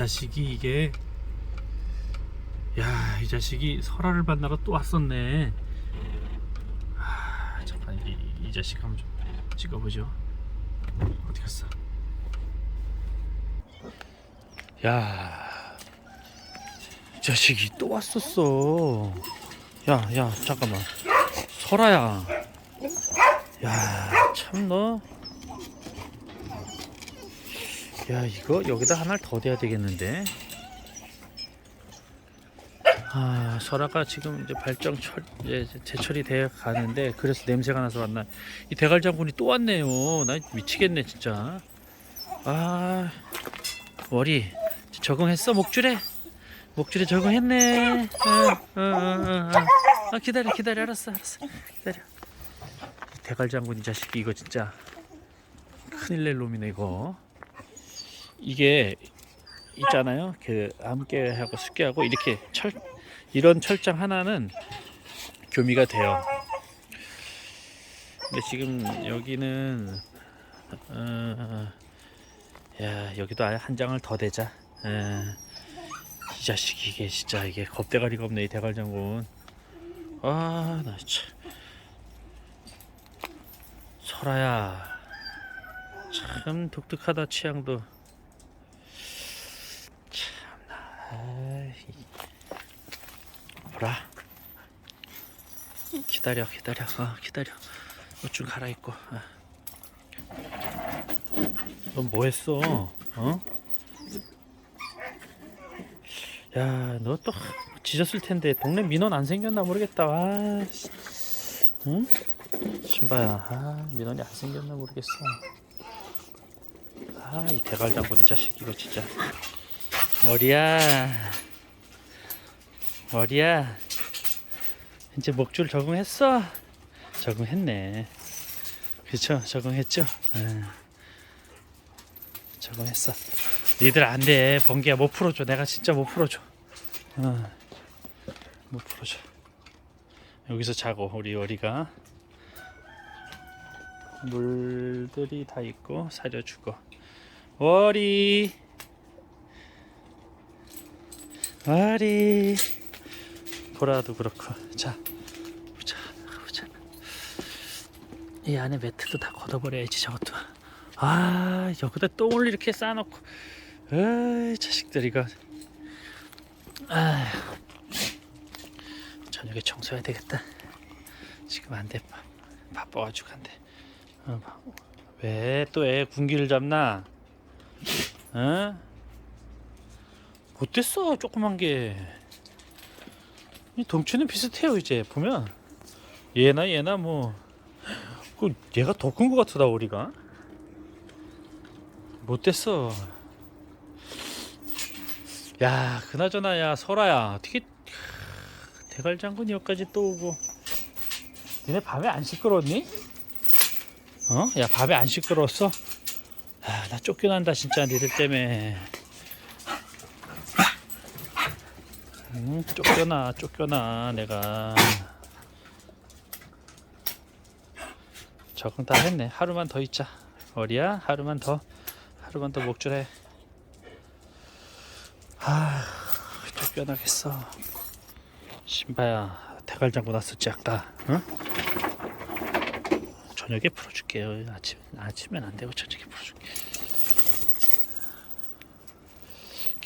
자식이 이게 야 이 자식이 설화를 만나러 또 왔었네. 아 잠깐 이, 이 자식 한번 좀 찍어보죠. 어디 갔어? 야 이 자식이 또 왔었어. 야 야 잠깐만. 설아야. 야 참 너 야 이거 여기다 하나를 더 대야 되겠는데? 아 설아가 지금 이제 발정 철 이제 제철이 돼 가는데 그래서 냄새가 나서 왔나. 이 대갈 장군이 또 왔네요. 나 미치겠네 진짜. 아 머리 적응했어 목줄에? 목줄에 적응했네. 어, 어, 어, 어, 어. 아 기다려 기다려. 알았어 알았어. 기다려. 이 대갈 장군 이 자식이 이거 진짜 큰일 낼 놈이네 이거 이게 있잖아요. 그 암깨하고 습깨하고 이렇게 철 이런 철장 하나는 교미가 돼요. 근데 지금 여기는 어, 야 여기도 아예 한 장을 더 대자. 에, 이 자식 이게 진짜 이게 겁대가리가 없네 이 대갈 장군. 아나 참. 설아야 참 독특하다 취향도. 아이, 보라. 기다려, 기다려, 어, 기다려. 옷 좀 갈아입고. 어. 넌 뭐했어? 어? 야, 너 또 지졌을 텐데 동네 민원 안 생겼나 모르겠다. 와, 씨. 응? 신바야, 아, 민원이 안 생겼나 모르겠어. 아, 이 대갈 장군 자식 이거 진짜. 머리야 머리야 이제 목줄 적응했어? 적응했네. 그쵸? 적응했죠? 응. 적응했어. 니들 안돼. 번개야 못 풀어줘. 내가 진짜 못 풀어줘. 어. 못 풀어줘. 여기서 자고 우리 어리가. 물들이 다 있고 사려주고. 월이 아리 보라도 그렇고. 자 보자 보자. 이 안에 매트도 다 걷어버려야지 저것도. 아 여기다 똥을 이렇게 쌓아놓고. 에이 자식들 이거. 아 저녁에 청소해야 되겠다. 지금 안돼. 바빠가지고 안돼. 어, 왜또 애 군기를 잡나? 어? 못됐어 조그만 게. 이 덩치는 비슷해요 이제 보면 얘나 얘나 뭐. 그 얘가 더 큰 것 같다 우리가. 못됐어. 야 그나저나 야 설아야 어떻게 대갈 장군 여기까지 또 오고. 니네 밤에 안 시끄러웠니? 어? 야 밤에 안 시끄러웠어? 아, 나 쫓겨난다 진짜 니들 때문에. 음, 쫓겨나 쫓겨나 내가. 적응 다 했네. 하루만 더 있자. 어리야? 하루만 더. 하루만 더 목줄해. 아 쫓겨나겠어. 신바야 대갈 장고 났었지 아까? 응? 저녁에 풀어줄게요. 아침 아침엔 안 되고 저녁에 풀어줄게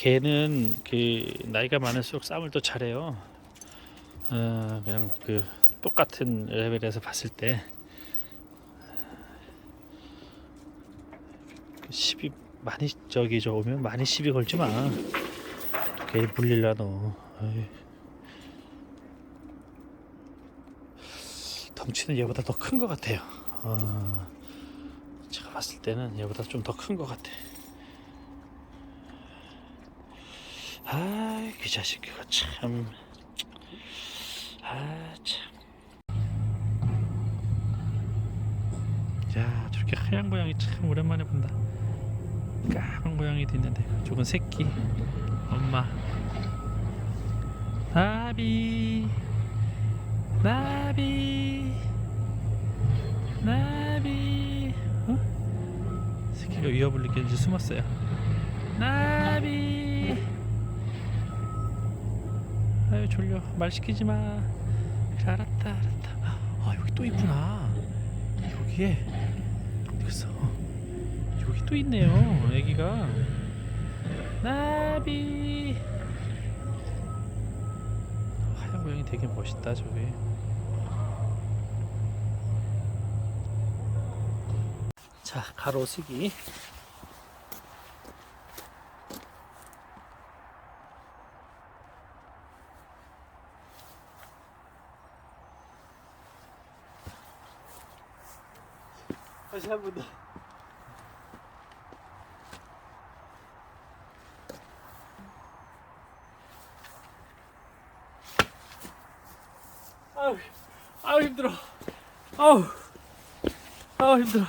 개는 그 나이가 많을수록 싸움을 더 잘해요. 어, 그냥 그 똑같은 레벨에서 봤을 때 시비 많이 저기 저 오면 많이 시비 걸지 마. 개 물릴라 너. 어이. 덩치는 얘보다 더 큰 것 같아요. 어, 제가 봤을 때는 얘보다 좀 더 큰 것 같아. 아, 그 자식 그거 참. 아, 참. 야, 저렇게 하얀 고양이 참 오랜만에 본다. 까만 고양이도 있는데, 저건 새끼. 엄마. 나비. 나비. 나비. 어? 새끼가 위협을 느끼는지 숨었어요. 나비. 졸려. 말 시키지 마. 알았다 알았다. 아 여기 또 있구나. 여기에. 어디갔어? 여기 또 있네요 애기가. 나비. 하얀 고양이 되게 멋있다 저기 자 가로수기 다시 한 번 더. 아우 아우 힘들어 아우 아우 힘들어